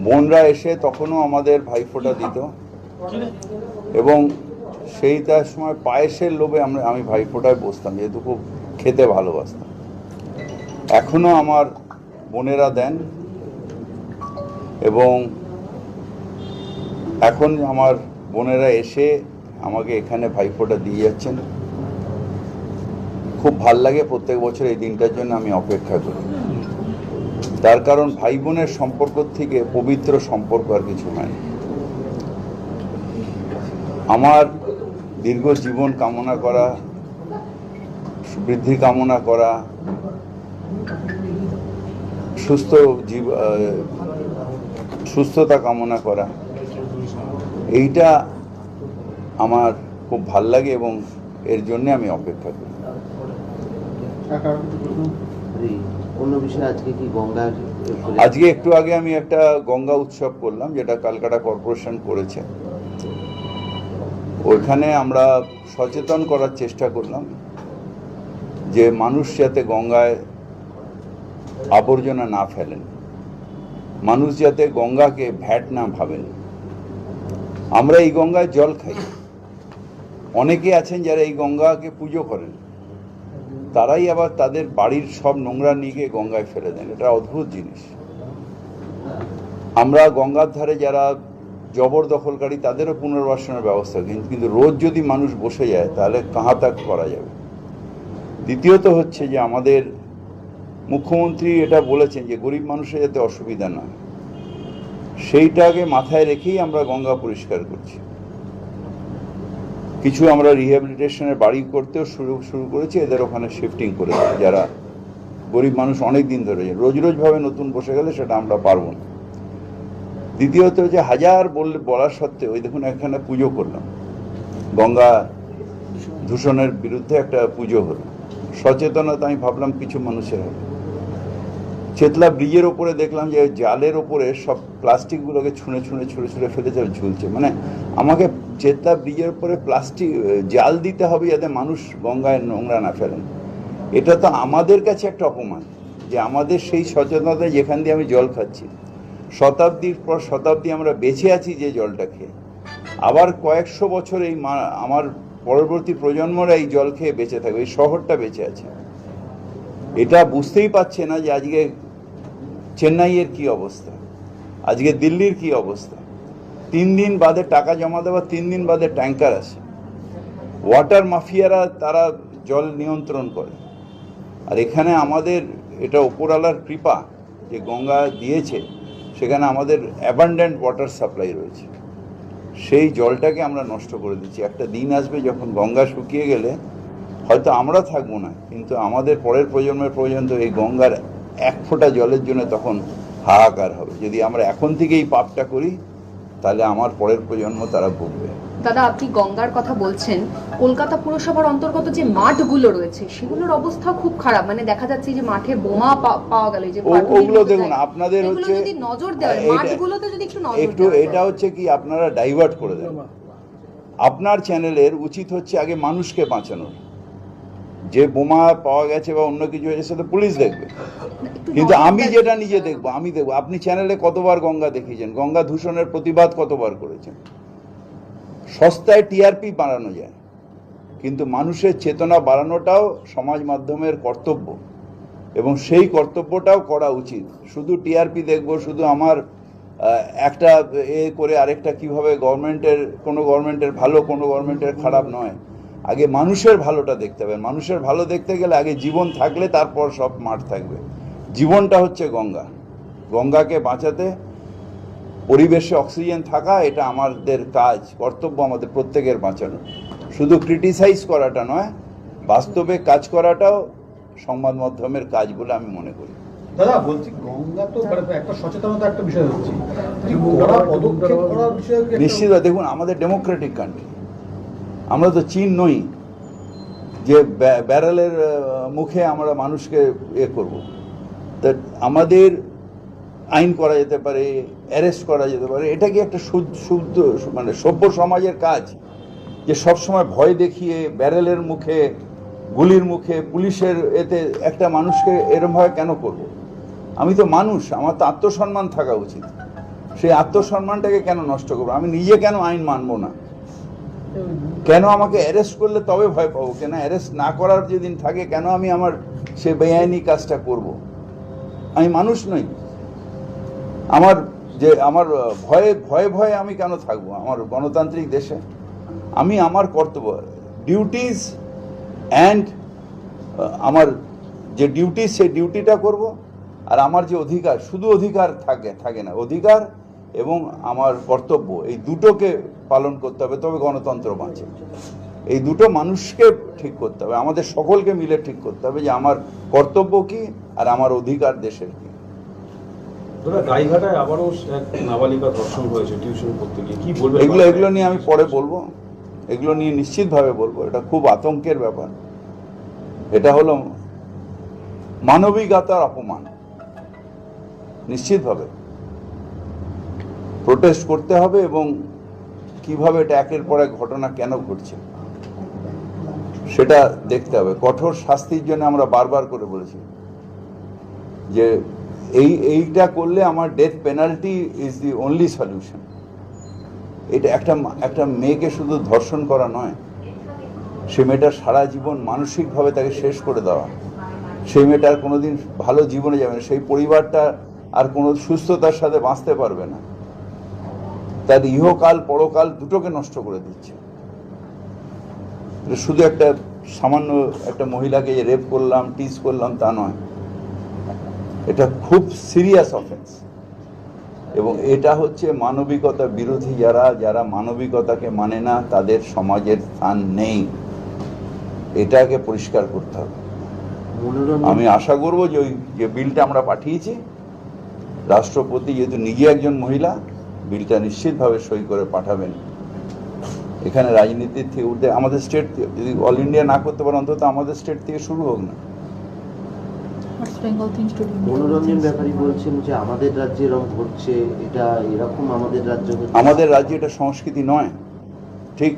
বোনরা এসে তখনও আমাদের ভাইফোঁটা দিত। এবং সেই তার সময় পায়েসের লোভে আমরা, আমি ভাইফোঁটায় বসতাম, যেহেতু খুব খেতে ভালোবাসতাম। এখনও আমার বোনেরা দেন। এবং এখন আমার বোনেরা এসে আমাকে এখানে ভাইফোঁটা দিয়ে যাচ্ছেন। খুব ভালো লাগে প্রত্যেক বছর এই দিনটার জন্য আমি অপেক্ষা করি। তার কারণ ভাই বোনের সম্পর্ক থেকে পবিত্র সম্পর্ক আর কিছু হয় না। আমার দীর্ঘ জীবন কামনা করা, বৃদ্ধি কামনা করা, সুস্থ জীব সুস্থতা কামনা করা, এইটা আমার খুব ভালো লাগে এবং এর জন্যে আমি অপেক্ষা করি আজকে একটু আগে আমি একটা গঙ্গা উৎসব করলাম, যেটা কালকাটা কর্পোরেশন করেছে। ওইখানে আমরা সচেতন করার চেষ্টা করলাম, যে মানুষ যাতে গঙ্গায় আবর্জনা না ফেলেন, মানুষ যাতে গঙ্গাকে ভ্যাট না ভাবেন। আমরা এই গঙ্গায় জল খাই। অনেকে আছেন যারা এই গঙ্গাকে পুজো করেন। তারাই আবার তাদের বাড়ির সব নোংরা নিয়ে গিয়ে গঙ্গায় ফেলে দেন। এটা অদ্ভুত জিনিস। আমরা গঙ্গার ধারে যারা জবরদখলকারী, তাদেরও পুনর্বাসনের ব্যবস্থা কিন্তু কিন্তু রোজ যদি মানুষ বসে যায়, তাহলে কাহা তাক করা যাবে। দ্বিতীয়ত হচ্ছে যে, আমাদের মুখ্যমন্ত্রী এটা বলেছেন যে, গরিব মানুষের যাতে অসুবিধা না। সেইটাকে মাথায় রেখেই আমরা গঙ্গা পরিষ্কার করছি। কিছু আমরা রিহ্যাবিলিটেশনের বাড়ি করতেও শুরু শুরু করেছি, এদের ওখানে শিফটিং করেছি যারা গরিব মানুষ অনেক দিন ধরে রোজ রোজভাবে নতুন বসে গেলে সেটা আমরা পারব না। দ্বিতীয়ত যে হাজার বললে বলার সত্ত্বেও ওই দেখুন এখানে পুজো করলাম। গঙ্গা দূষণের বিরুদ্ধে একটা পুজো হলো। সচেতনতা আমি ভাবলাম কিছু মানুষের হবে। চেতলা ব্রিজের ওপরে দেখলাম যে জালের ওপরে সব প্লাস্টিকগুলোকে ছুঁড়ে ছুঁড়ে ছুঁড়ে ছুঁড়ে ফেলেছে ঝুলছে। মানে আমাকে চেতলা ব্রিজের ওপরে প্লাস্টিক জাল দিতে হবে যাতে মানুষ গঙ্গায় নোংরা না ফেলেন এটা তো আমাদের কাছে একটা অপমান যে আমাদের সেই সচেতনতা যেখান দিয়ে আমি জল খাচ্ছি। শতাব্দীর পর শতাব্দী আমরা বেঁচে আছি যে জলটা খেয়ে। আবার কয়েকশো বছর এই আমার পরবর্তী প্রজন্মরা এই জল খেয়ে বেঁচে থাকবে, এই শহরটা বেঁচে আছে। এটা বুঝতেই পারছে না যে আজকে চেন্নাইয়ের কি অবস্থা? আজকে দিল্লির কি অবস্থা? তিন দিন বাদে টাকা জমা দেওয়া, তিন দিন বাদে ট্যাঙ্কার আসে। ওয়াটার মাফিয়ারা তারা জল নিয়ন্ত্রণ করে। আর এখানে আমাদের এটা ওপরওয়ালার কৃপা যে গঙ্গা দিয়েছে, সেখানে আমাদের অ্যাবান্ডেন্ট ওয়াটার সাপ্লাই রয়েছে। সেই জলটাকে আমরা নষ্ট করে দিচ্ছি। একটা দিন আসবে যখন গঙ্গা শুকিয়ে গেলে, হয়তো আমরা থাকব না, কিন্তু আমাদের পরের প্রজন্মের পর্যন্ত এই গঙ্গার এক ফোঁটা জলের জন্য তখন হাহাকার হবে। যদি আমরা এখন থেকে এই পাপটা করি তাহলে আমার পরের প্রজন্ম তারা ভুগবে। দাদা আপনি গঙ্গার কথা বলছেন। কলকাতা পুরসভার অন্তর্গত যে মাঠগুলো রয়েছে সেগুলোর অবস্থা খুব খারাপ। মানে দেখা যাচ্ছে যে মাঠে বোমা পাওয়া গেল যে ওগুলো দেখুন আপনাদের হচ্ছে যদি নজর দেওয়া এটা- মাঠগুলোতে যদি একটু নজর একটু এটা হচ্ছে কি আপনারা ডাইভার্ট করে দেন। আপনার চ্যানেলের উচিত হচ্ছে আগে মানুষকে বাঁচানোর। যে বোমা পাওয়া গেছে বা অন্য কিছু হয়েছে সেটা পুলিশ দেখবে। কিন্তু আমি যেটা নিজে দেখব আমি দেখব। আপনি চ্যানেলে কতবার গঙ্গা দেখিয়েছেন? গঙ্গা দূষণের প্রতিবাদ কতবার করেছেন? সস্তায় টিআরপি বাড়ানো যায় কিন্তু মানুষের চেতনা বাড়ানোটাও সমাজ মাধ্যমের কর্তব্য। এবং সেই কর্তব্যটাও করা উচিত। শুধু টিআরপি দেখব শুধু আমার একটা এ করে আরেকটা কীভাবে গভর্নমেন্টের কোনো গভর্নমেন্টের ভালো কোনো গভর্নমেন্টের খারাপ নয়। আগে মানুষের ভালোটা দেখতে হবে। মানুষের ভালো দেখতে গেলে আগে জীবন থাকলে তারপর সব মাঠ থাকবে। জীবনটা হচ্ছে গঙ্গা। গঙ্গাকে বাঁচাতে পরিবেশে অক্সিজেন থাকা এটা আমাদের কাজ কর্তব্য আমাদের প্রত্যেকের বাঁচানো। শুধু ক্রিটিসাইজ করাটা নয় বাস্তবে কাজ করাটাও সংবাদ মাধ্যমের কাজ বলে আমি মনে করি। দাদা বলছি গঙ্গা তো মানে একটা সচেতনতা একটা বিষয় হচ্ছে। নিশ্চিত দেখুন আমাদের ডেমোক্রেটিক কান্ট্রি আমরা তো চীন নই, যে ব্যা- ব্যারেলের মুখে আমরা মানুষকে এ করব। তা আমাদের আইন করা যেতে পারে, অ্যারেস্ট করা যেতে পারে, এটা কি একটা শুদ্ধ মানে সভ্য সমাজের কাজ? যে সবসময় ভয় দেখিয়ে ব্যারেলের মুখে, গুলির মুখে, পুলিশের এতে একটা মানুষকে এরমভাবে কেন করব। আমি তো মানুষ, আমার তো আত্মসম্মান থাকা উচিত। সেই আত্মসম্মানটাকে কেন নষ্ট করব? আমি নিজে কেন আইন মানবো না? কেন আমাকে অ্যারেস্ট করলে তবে ভয় পাবো? কেন অ্যারেস্ট না করার যেদিন থাকে, কেন আমি আমার সে বেআইনি কাজটা করব? আমি মানুষ নই। আমার যে, আমার ভয়ে ভয়ে ভয়ে আমি কেন থাকব? আমার গণতান্ত্রিক দেশে আমি আমার কর্তব্য ডিউটিস অ্যান্ড আমার যে ডিউটি সেই ডিউটিটা করব। আর আমার যে অধিকার, শুধু অধিকার থাকে থাকে না। অধিকার এবং আমার কর্তব্য এই দুটোকে পালন করতে হবে। তবে গণতন্ত্র বাঁচে। এই দুটো মানুষকে ঠিক করতে হবে। আমাদের সকলকে মিলে ঠিক করতে হবে যে আমার কর্তব্য কি আর আমার অধিকার দেশের কি। গাইঘাটায় আবারও এক নাবালিকা ধর্ষণ হয়েছে টিউশন করতে গিয়ে। কি বলবেন এগুলো এগুলো নিয়ে আমি পরে বলব। এগুলো নিয়ে নিশ্চিতভাবে বলব। এটা খুব আতঙ্কের ব্যাপার। এটা হলো মানবিকতার অপমান। নিশ্চিতভাবে। প্রোটেস্ট করতে হবে এবং কীভাবে এটা একের পর এক ঘটনা কেন ঘটছে, সেটা দেখতে হবে। কঠোর শাস্তির জন্য আমরা বারবার করে বলেছি যে এই, এইটা করলে আমার death penalty is the only solution এটা একটা একটা মেয়েকে শুধু ধর্ষণ করা নয়, সে মেয়েটার সারা জীবন মানসিকভাবে তাকে শেষ করে দেওয়া। সেই মেয়েটার কোনোদিন ভালো জীবনে যাবে না, সেই পরিবারটা আর কোনো সুস্থতার সাথে বাঁচতে পারবে না। তার ইহকাল পরকাল দুটোকে নষ্ট করে দিচ্ছে। শুধু একটা সামান্য একটা মহিলাকে যে রেপ করলাম টিজ করলাম তা নয়। এটা খুব সিরিয়াস অফেন্স এবং এটা হচ্ছে মানবিকতা বিরোধী যারা যারা মানবিকতাকে মানে না তাদের সমাজের স্থান নেই। এটাকে পরিষ্কার করতে হবে। আমি আশা করব যে ওই যে বিলটা আমরা পাঠিয়েছি রাষ্ট্রপতি যেহেতু নিজে একজন মহিলা বিলটা নিশ্চিতভাবে সই করে পাঠাবেন। এখানে রাজনীতির থেকে উঠতে আমাদের স্টেট যদি অল ইন্ডিয়া না করতে পারে অন্তত আমাদের স্টেট থেকে শুরু হোক না? মনোরঞ্জন ব্যাপারী বলছেন যে আমাদের রাজ্যে এরকম ঘটছে এটা এরকম আমাদের রাজ্য আমাদের রাজ্যে এটা সংস্কৃতি নয়। ঠিক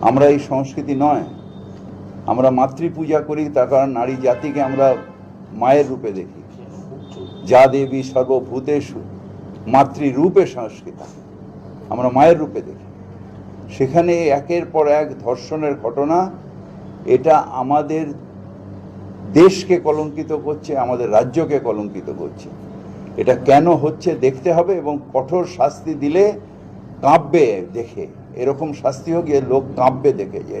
আমরা এই সংস্কৃতি নয়। আমরা মাতৃপূজা করি তার কারণ নারী জাতিকে আমরা মায়ের রূপে দেখি। যা দেবী সর্বভূতেষু। মাতৃরূপে সংস্কৃত। আমরা মায়ের রূপে দেখি। সেখানে একের পর এক ধর্ষণের ঘটনা, এটা আমাদের দেশকে কলঙ্কিত করছে, আমাদের রাজ্যকে কলঙ্কিত করছে। এটা কেন হচ্ছে দেখতে হবে এবং কঠোর শাস্তি দিলে কাঁপবে দেখে। এরকম শাস্তি হোক যে লোক কাঁপবে দেখে। যে